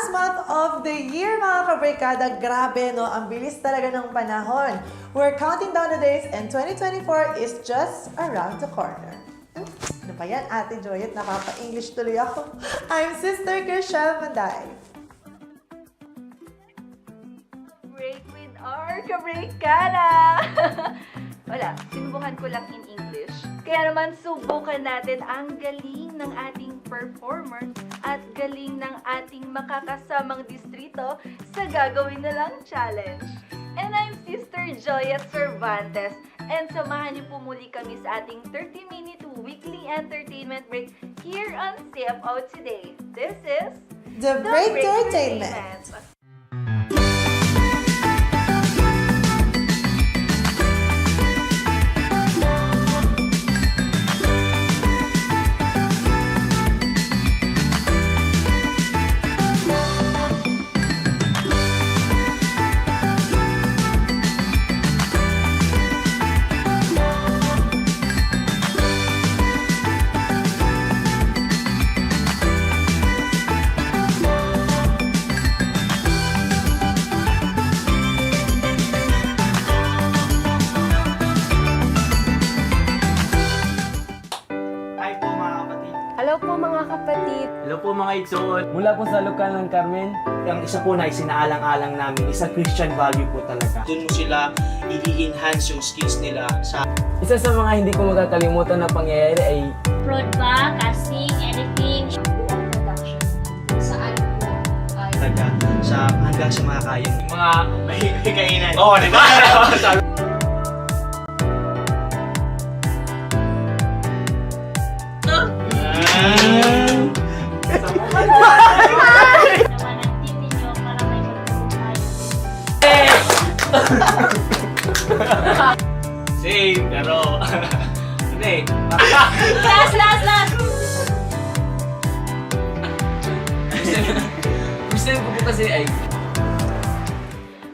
last month of the year, mga kabrikada. Grabe, no? Ang bilis talaga ng panahon. We're counting down the days and 2024 is just around the corner. Hmm, Ano pa yan, Ate Joyet? Nakapa-English tuloy ako. I'm Sister Gershel Manday. break with our kabrikada! Wala, sinubukan ko lang in English. Kaya naman subukan natin ang galing ng ating performer at galing ng ating makakasamang distrito sa gagawin na lang challenge. And I'm Sister Joya Cervantes and samahan niyo po muli kami sa ating 30-minute weekly entertainment break here on CFO Today. This is The, The Break Break Entertainment. Po sa Lucan ng Carmen. Ang isa po na isinaalang-alang namin, isa Christian value po talaga. doon mo sila i-enhance yung skills nila sa Isa sa mga hindi ko makakalimutan na pangyayari ay Prod ba? Casting? Editing? Buong production. Saan po ay Hanggang sa, hanggang sa mga may kainan. Oo, di ba? naman Same, pero... Hindi. Last, last, last! Gusto ko po kasi ay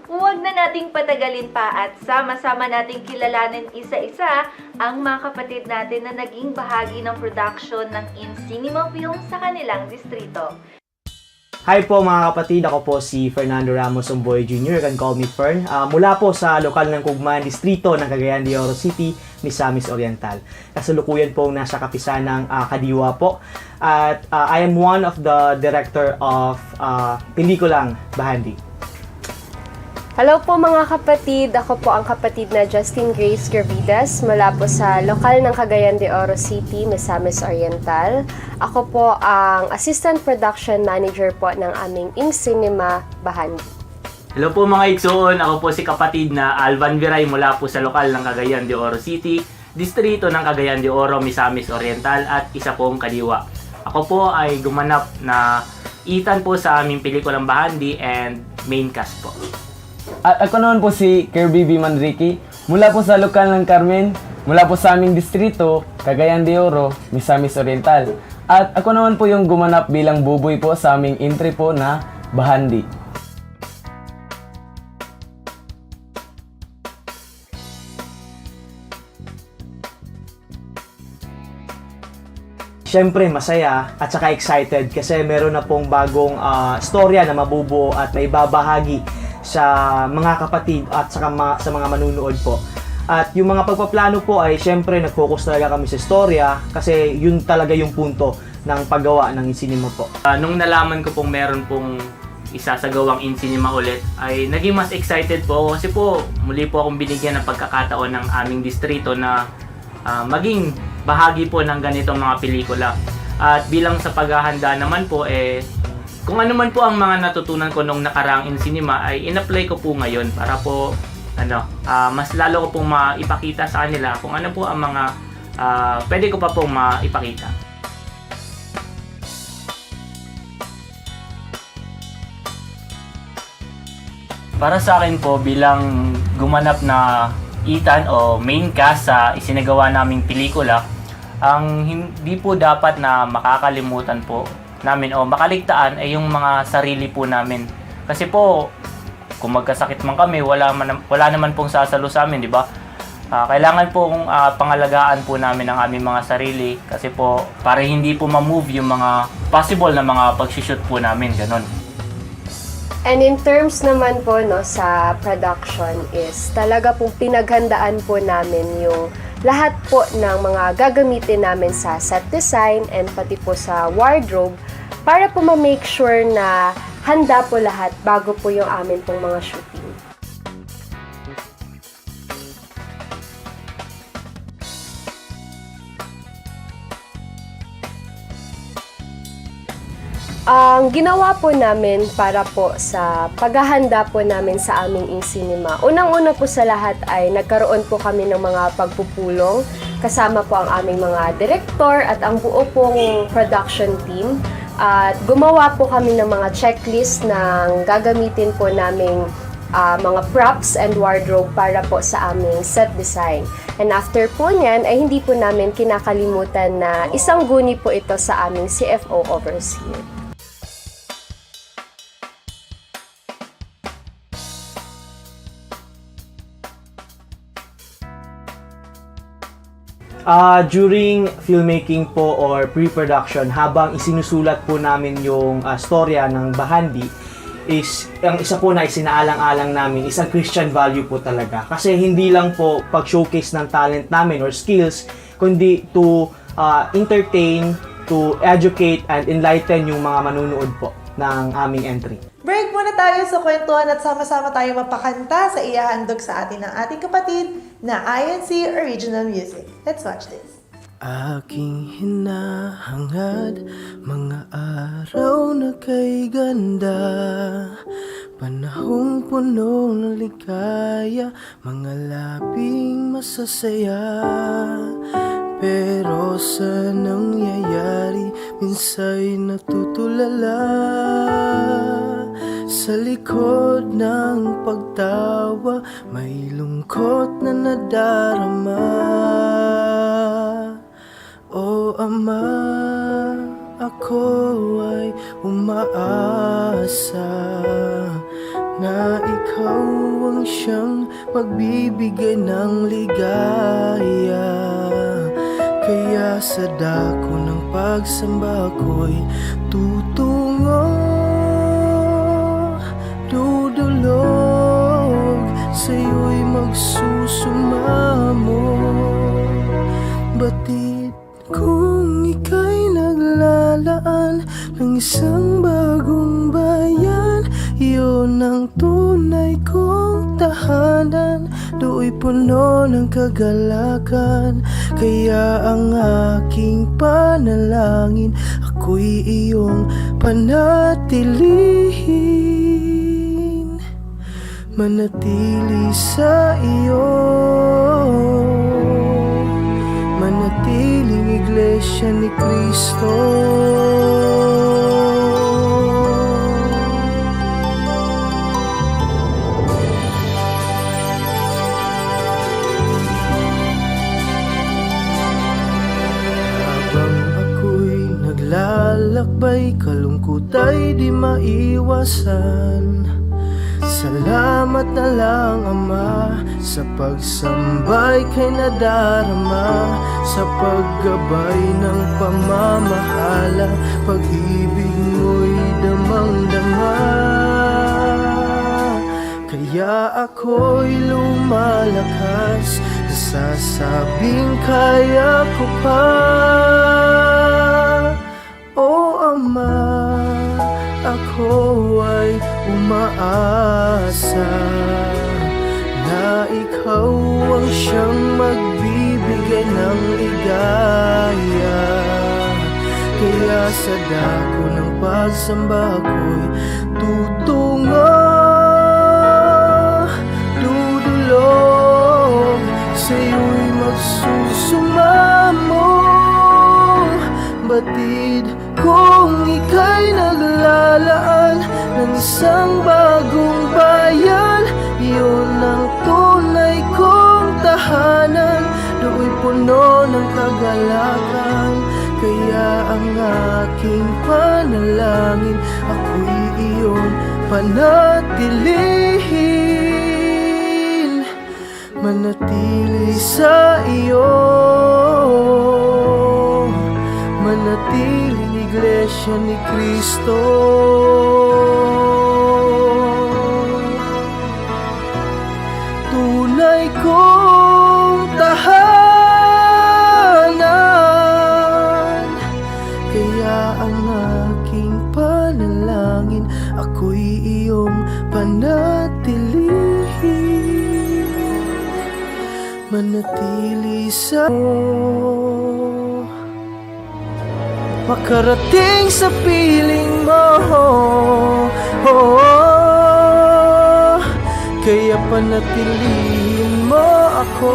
Huwag na nating patagalin pa at sama-sama nating kilalanin isa-isa ang mga kapatid natin na naging bahagi ng production ng In Cinema Film sa kanilang distrito. Hi po mga kapatid, ako po si Fernando Ramos Umboy Jr. You can call me Fern. Ah, mula po sa lokal ng Kugman Distrito ng Cagayan de Oro City, Misamis Oriental. Kasalukuyan po nasa kapisan ng ah, Kadiwa po. At ah, I am one of the director of ah, pelikulang Bahandi. Hello po mga kapatid, ako po ang kapatid na Justin Grace Gervidas mula po sa lokal ng Cagayan de Oro City, Misamis Oriental. Ako po ang Assistant Production Manager po ng aming Ing Cinema Bahandi. Hello po mga Igsoon, ako po si kapatid na Alvan Viray mula po sa lokal ng Cagayan de Oro City, distrito ng Cagayan de Oro, Misamis Oriental at isa pong kaliwa. Ako po ay gumanap na itan po sa aming pelikulang Bahandi and main cast po. At ako naman po si Kirby B. Manrique, mula po sa lokal ng Carmen, mula po sa aming distrito, Cagayan de Oro, Misamis Oriental. At ako naman po yung gumanap bilang buboy po sa aming entry po na Bahandi. Siyempre, masaya at saka excited kasi meron na pong bagong ah, storya na mabubuo at maibabahagi sa mga kapatid at saka ma- sa mga manunood po. At yung mga pagpaplano po ay siyempre nag-focus talaga kami sa storya kasi yun talaga yung punto ng paggawa ng cinema po. Ah, nung nalaman ko pong meron pong isasagawang in cinema ulit, ay naging mas excited po ako kasi po muli po akong binigyan ng pagkakataon ng aming distrito na ah, maging bahagi po ng ganitong mga pelikula. At bilang sa paghahanda naman po, eh, kung ano man po ang mga natutunan ko nung nakaraang in cinema ay in-apply ko po ngayon para po ano, ah, mas lalo ko pong maipakita sa kanila kung ano po ang mga ah, pwede ko pa pong maipakita. Para sa akin po bilang gumanap na Ethan o main cast sa isinagawa naming pelikula, ang hindi po dapat na makakalimutan po namin o makaligtaan ay yung mga sarili po namin. Kasi po, kung magkasakit man kami, wala, man, wala naman pong sasalo sa amin, di ba? Ah, kailangan po kung pangalagaan po namin ang aming mga sarili kasi po para hindi po ma-move yung mga possible na mga pag-shoot po namin, ganun. And in terms naman po no, sa production is talaga pong pinaghandaan po namin yung lahat po ng mga gagamitin namin sa set design and pati po sa wardrobe para po ma-make sure na handa po lahat bago po yung amin pong mga shooting. Ang ginawa po namin para po sa paghahanda po namin sa aming in-cinema, unang-una po sa lahat ay nagkaroon po kami ng mga pagpupulong kasama po ang aming mga director at ang buo pong production team. At gumawa po kami ng mga checklist ng gagamitin po naming ah, mga props and wardrobe para po sa aming set design. And after po niyan, ay hindi po namin kinakalimutan na isang guni po ito sa aming CFO overseer. Ah, during filmmaking po or pre-production, habang isinusulat po namin yung ah, storya ng Bahandi, is ang isa po na isinaalang-alang namin is ang Christian value po talaga. Kasi hindi lang po pag-showcase ng talent namin or skills, kundi to ah, entertain, to educate and enlighten yung mga manunood po ng aming entry. Break muna tayo sa kwentuhan at sama-sama tayo mapakanta sa ihahandog sa atin ng ating kapatid na INC Original Music. Let's watch this. Aking hinahangad Mga araw na kay ganda Panahong puno ng ligaya Mga labing masasaya Pero sa nangyayari Minsa'y natutulala Sa likod ng pagtawa May lungkot na nadarama o Ama, ako ay umaasa na ikaw ang siyang magbibigay ng ligaya. Kaya sa dako ng pagsamba ko'y tutungo, sa'yo'y magsusumamo. Batid kung ika'y naglalaan ng isang bagong bayan. Iyon ang tunay kong tahanan. Do'y puno ng kagalakan. Kaya ang aking panalangin Ako'y iyong panatilihin Manatili sa iyo manatiling iglesia ni Kristo. Naglalakbay, kalungkot ay di maiwasan. Salamat na lang Ama sa pagsambay kay nadarama Sa paggabay ng pamamahala Pag-ibig mo'y damang-dama. Kaya ako'y lumalakas Sasabing kaya ko pa. O Ama, ako ay umaasa Na ikaw ang siyang magbibigay ng ligaya. Kaya sa dako ng pagsamba ko'y tutungo Dudulog, sa'yo'y magsusumamo Batid kung ika'y naglalaan ng isang bagong bayan Iyon ang tunay kong tahanan. Do'y puno ng kagalakan Kaya ang aking panalangin Ako'y iyong panatilihin. Manatili sa iyo iglesia ni Kristo. Tunay kong tahanan, kaya ang aking panalangin, ako'y iyong panatilihin. Manatili sa makarating sa piling mo. Oh, Kaya panatilihin mo ako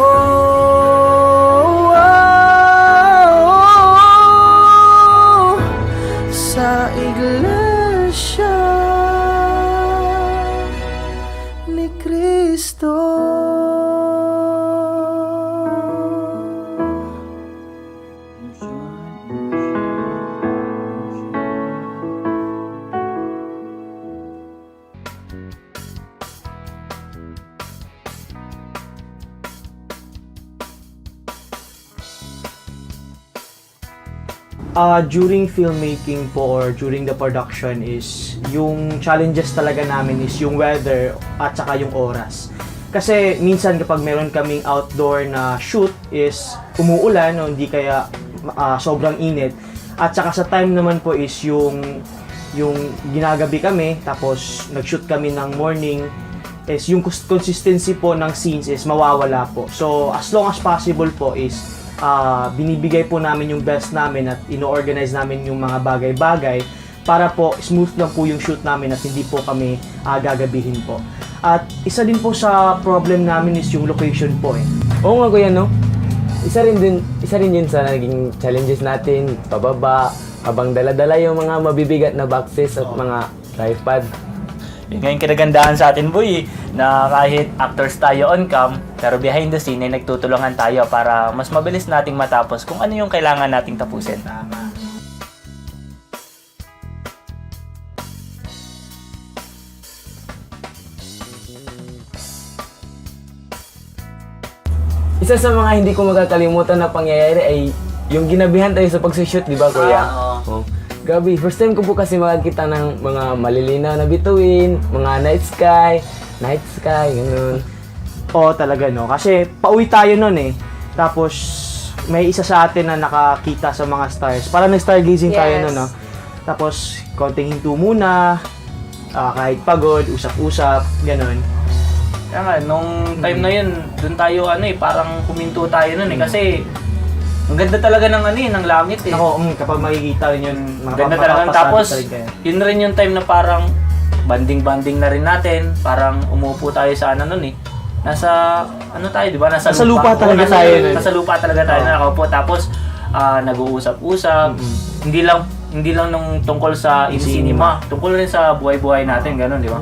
uh, during filmmaking po or during the production is yung challenges talaga namin is yung weather at saka yung oras. Kasi minsan kapag meron kaming outdoor na shoot is umuulan o hindi kaya ah, sobrang init. At saka sa time naman po is yung yung ginagabi kami tapos nag-shoot kami ng morning is yung cons- consistency po ng scenes is mawawala po. So, as long as possible po is ah, binibigay po namin yung best namin at ino-organize namin yung mga bagay-bagay para po smooth lang po yung shoot namin at hindi po kami ah, gagabihin po. At isa din po sa problem namin is yung location po eh. Oo nga kuya, no? Isa rin din, isa rin yun sa naging challenges natin, pababa, habang dala-dala yung mga mabibigat na boxes at mga tripod. Yun nga yung kinagandahan sa atin, boy, eh, na kahit actors tayo on cam, pero behind the scene ay nagtutulungan tayo para mas mabilis nating matapos kung ano yung kailangan nating tapusin. Isa sa mga hindi ko makakalimutan na pangyayari ay yung ginabihan tayo sa pagsushoot, di ba kuya? Ah, Oh. Gabi, first time ko po kasi makakita ng mga malilinaw na bituin, mga night sky, night sky, ganun. Oo, talaga no. Kasi pauwi tayo nun eh. Tapos may isa sa atin na nakakita sa mga stars. Parang nag-stargazing tayo Yes. nun, no? Tapos konting hinto muna, ah, kahit pagod, usap-usap, ganun. Kaya nga, nung time na yun, dun tayo ano eh, parang huminto tayo nun eh. Kasi, ang ganda talaga ng ano eh, ng langit eh. Ako, mm, kapag makikita rin yun, Ang ganda talaga. mapapasabi Tapos, talaga yun rin yung time na parang banding-banding na rin natin. Parang umupo tayo sa ano nun eh. Nasa, ano tayo, di ba? Nasa, Nasa lupa Oo, talaga nasa, tayo nun. Nasa lupa talaga tayo nakaupo. Tapos, ah, nag-uusap-usap. Hindi lang hindi lang nung tungkol sa in cinema, tungkol rin sa buhay-buhay natin, ganun, di ba?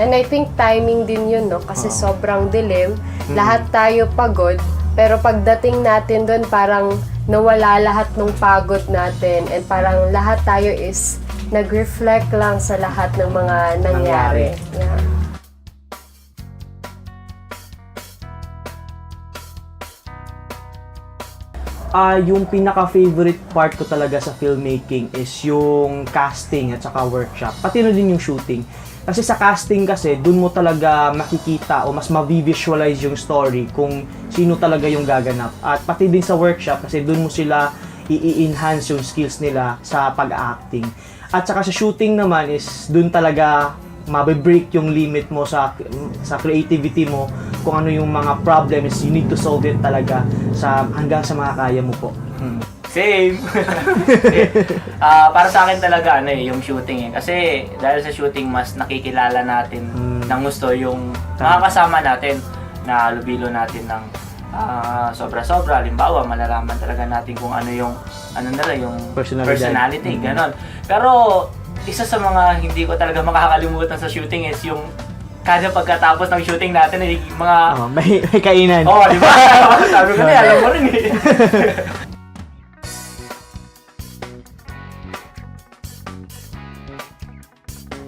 And I think timing din yun, no? Kasi sobrang dilim. Lahat tayo pagod. Pero pagdating natin doon, parang nawala lahat ng pagod natin. And parang lahat tayo is nag-reflect lang sa lahat ng mga nangyari. Yeah. Ah, yung pinaka-favorite part ko talaga sa filmmaking is yung casting at saka workshop. Pati na din yung shooting. Kasi sa casting kasi, dun mo talaga makikita o mas ma-visualize yung story kung sino talaga yung gaganap. At pati din sa workshop kasi dun mo sila i-enhance yung skills nila sa pag-acting. At saka sa shooting naman is dun talaga mabe-break yung limit mo sa sa creativity mo kung ano yung mga problems you need to solve it talaga sa hanggang sa makakaya mo po. Same. Ah, para sa akin talaga ano eh, yung shooting eh. Kasi dahil sa shooting mas nakikilala natin Mm. ng gusto yung mga kasama natin na lubilo natin ng ah, sobra-sobra. Halimbawa, malalaman talaga natin kung ano yung ano nila yung Personalidad. personality, Mm. ganon. Pero isa sa mga hindi ko talaga makakalimutan sa shooting is yung kada pagkatapos ng shooting natin ay mga Oh, may, may kainan. Oo, di ba? Sabi ko na, eh, alam mo rin eh.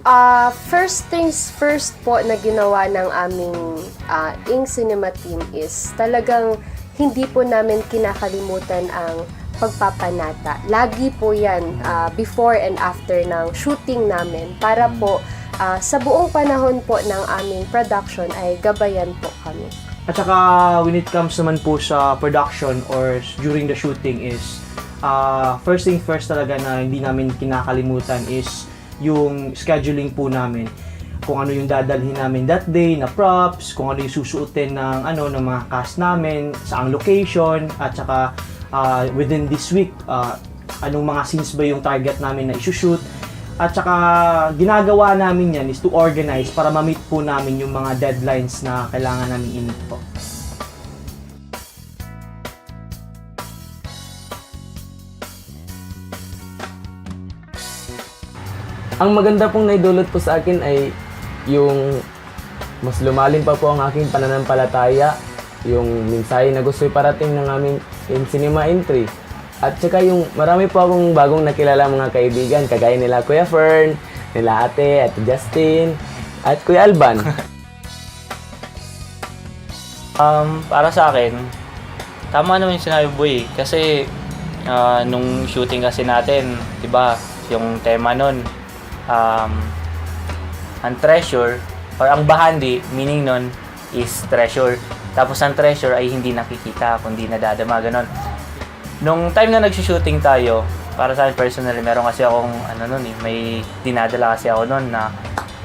Ah, first things first po na ginawa ng aming ah, Ing Cinema team is talagang hindi po namin kinakalimutan ang pagpapanata. Lagi po yan ah, before and after ng shooting namin para po ah, sa buong panahon po ng aming production ay gabayan po kami. At saka when it comes naman po sa production or during the shooting is uh, first thing first talaga na hindi namin kinakalimutan is yung scheduling po namin kung ano yung dadalhin namin that day na props, kung ano yung susuotin ng ano ng mga cast namin, saang location at saka uh, within this week uh, anong mga scenes ba yung target namin na isushoot at saka ginagawa namin yan is to organize para ma-meet po namin yung mga deadlines na kailangan namin i-meet po. Ang maganda pong naidulot po sa akin ay yung mas lumalim pa po ang aking pananampalataya, yung mensahe na gusto iparating ng aming in cinema entry. At saka yung marami po akong bagong nakilala mga kaibigan, kagaya nila Kuya Fern, nila Ate, Ate Justin, at Kuya Alban. Um, para sa akin, tama naman yung sinabi Boy. Kasi, ah, nung shooting kasi natin, di ba, yung tema nun, um, ang treasure, or ang bahandi, meaning nun, is treasure. Tapos ang treasure ay hindi nakikita, kundi nadadama, ganon. Nung time na nag-shooting tayo, para sa akin personally, meron kasi akong, ano nun eh, may dinadala kasi ako nun na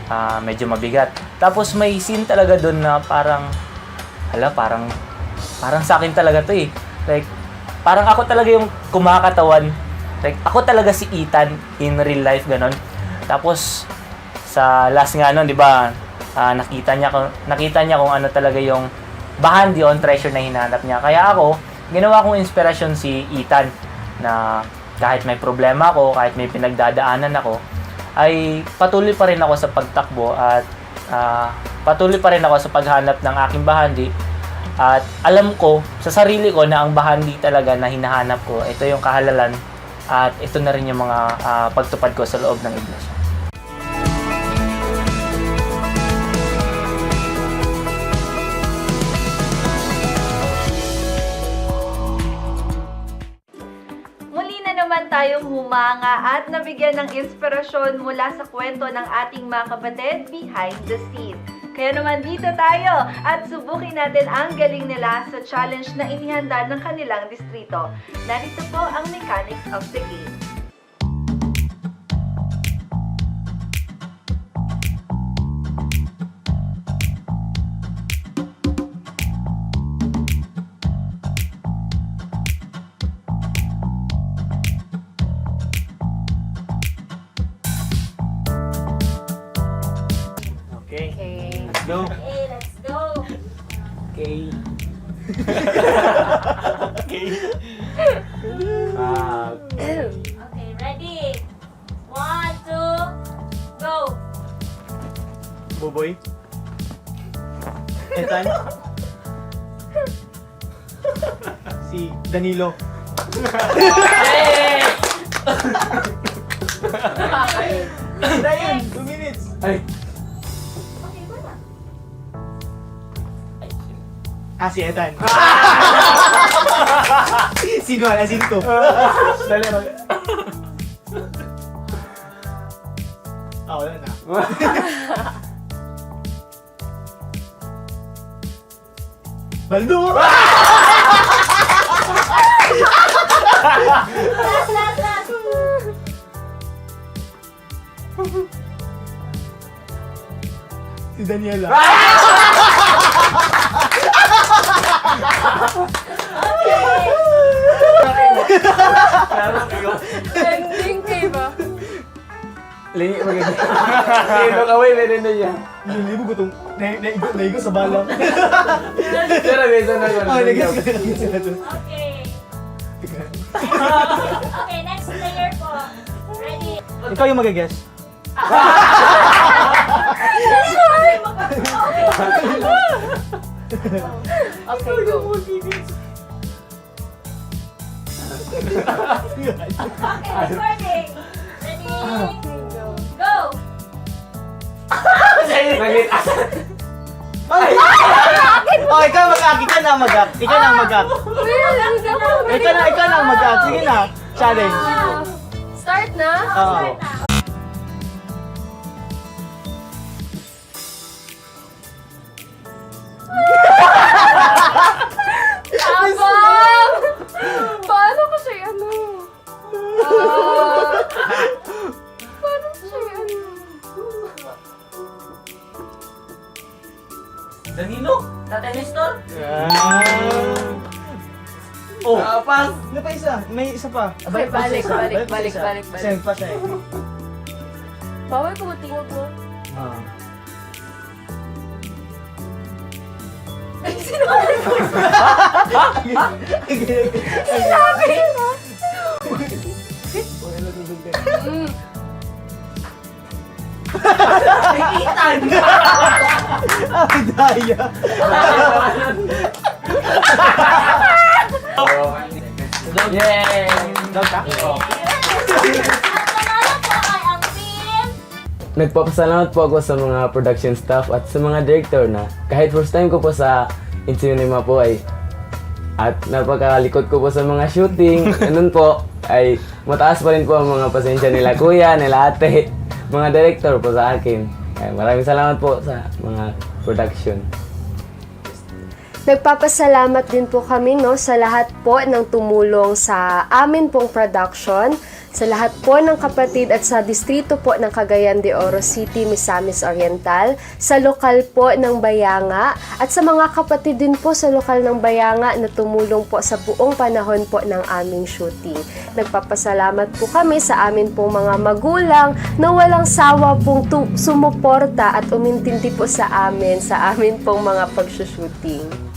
ah, medyo mabigat. Tapos may scene talaga doon na parang, hala, parang, parang sa akin talaga to eh. Like, parang ako talaga yung kumakatawan. Like, ako talaga si Ethan in real life, ganon. Tapos, sa last nga nun, di ba, ah, nakita niya nakita niya kung ano talaga yung bahandi on treasure na hinanap niya. Kaya ako, ginawa kong inspirasyon si Ethan na kahit may problema ako, kahit may pinagdadaanan ako, ay patuloy pa rin ako sa pagtakbo at ah, patuloy pa rin ako sa paghanap ng aking bahandi. At alam ko sa sarili ko na ang bahandi talaga na hinahanap ko, ito yung kahalalan at ito na rin yung mga ah, pagtupad ko sa loob ng iglesia. Naman tayong humanga at nabigyan ng inspirasyon mula sa kwento ng ating mga kapatid behind the scene. Kaya naman dito tayo at subukin natin ang galing nila sa challenge na inihanda ng kanilang distrito. Narito po ang mechanics of the game. Danilo. Ryan, two minutes. Ay. Ah, si Ethan. Sino na? Sino to? dali. Ah, wala na. Baldo! Last, last, last. Si Daniela. Ending kayo ba? Lingi magiging. Lino kaway, meron na niya. Yung libo ko itong naigo, sa balang. Pero guys, ano yun? Ah, ko na to. Okay. Okay, next player po. Ready? Ikaw yung mag-guess. Okay, go. Okay, recording. Ready? Go. Naglit Oh, ikaw mag-act. Ikaw na mag-act. Ikaw na mag-act. Ikaw na, ikaw na mag-act. Sige na. Challenge. Start na? Oo. Abang! Tatay Nestor? Oh, pass. ano pa isa? May isa pa. Okay, balik, balik, balik, balik, balik. Send pa siya eh. Bawal ko matingog mo. Ah. Sabi mo! Ay, daya. Yay! Ay ang team. Nagpapasalamat po ako sa mga production staff at sa mga director na kahit first time ko po sa Incinema po ay at napakalikot ko po sa mga shooting. Ganun po ay mataas pa rin po ang mga pasensya nila kuya, nila ate, mga director po sa akin. Ay, maraming salamat po sa mga production. Nagpapasalamat din po kami no sa lahat po ng tumulong sa amin pong production, Sa lahat po ng kapatid at sa distrito po ng Cagayan de Oro City, Misamis Oriental, sa lokal po ng Bayanga, at sa mga kapatid din po sa lokal ng Bayanga na tumulong po sa buong panahon po ng aming shooting. Nagpapasalamat po kami sa amin pong mga magulang na walang sawa pong sumuporta at umintindi po sa amin, sa amin pong mga pagsushooting.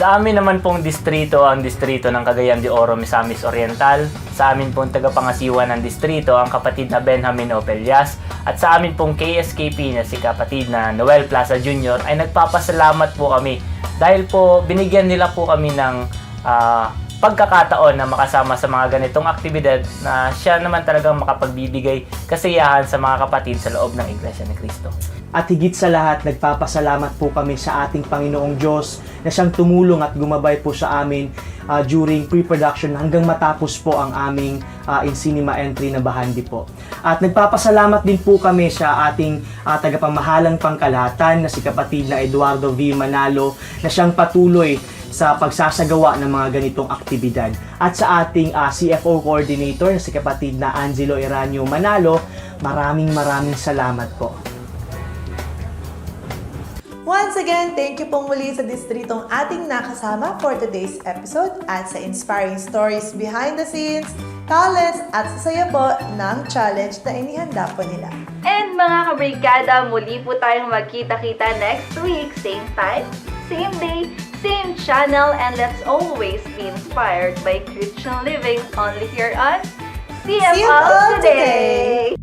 Sa amin naman pong distrito, ang distrito ng Cagayan de Oro, Misamis Oriental. Sa amin pong tagapangasiwa ng distrito, ang kapatid na Benjamin Opelias. At sa amin pong KSKP na si kapatid na Noel Plaza Jr. ay nagpapasalamat po kami dahil po binigyan nila po kami ng ah, pagkakataon na makasama sa mga ganitong aktibidad na siya naman talagang makapagbibigay kasiyahan sa mga kapatid sa loob ng Iglesia ni Cristo. At higit sa lahat, nagpapasalamat po kami sa ating Panginoong Diyos na siyang tumulong at gumabay po sa amin ah, during pre-production hanggang matapos po ang aming ah, in cinema entry na bahandi po. At nagpapasalamat din po kami sa ating ah, tagapamahalang pangkalahatan na si kapatid na Eduardo V. Manalo na siyang patuloy sa pagsasagawa ng mga ganitong aktibidad. At sa ating ah, CFO coordinator na si kapatid na Angelo Eranio Manalo, maraming maraming salamat po. Once again, thank you pong muli sa distritong ating nakasama for today's episode at sa inspiring stories behind the scenes, talents at sa saya po ng challenge na inihanda po nila. And mga kabrigada, muli po tayong magkita-kita next week. Same time, same day, same channel, and let's always be inspired by Christian living only here on CMO CMO Today!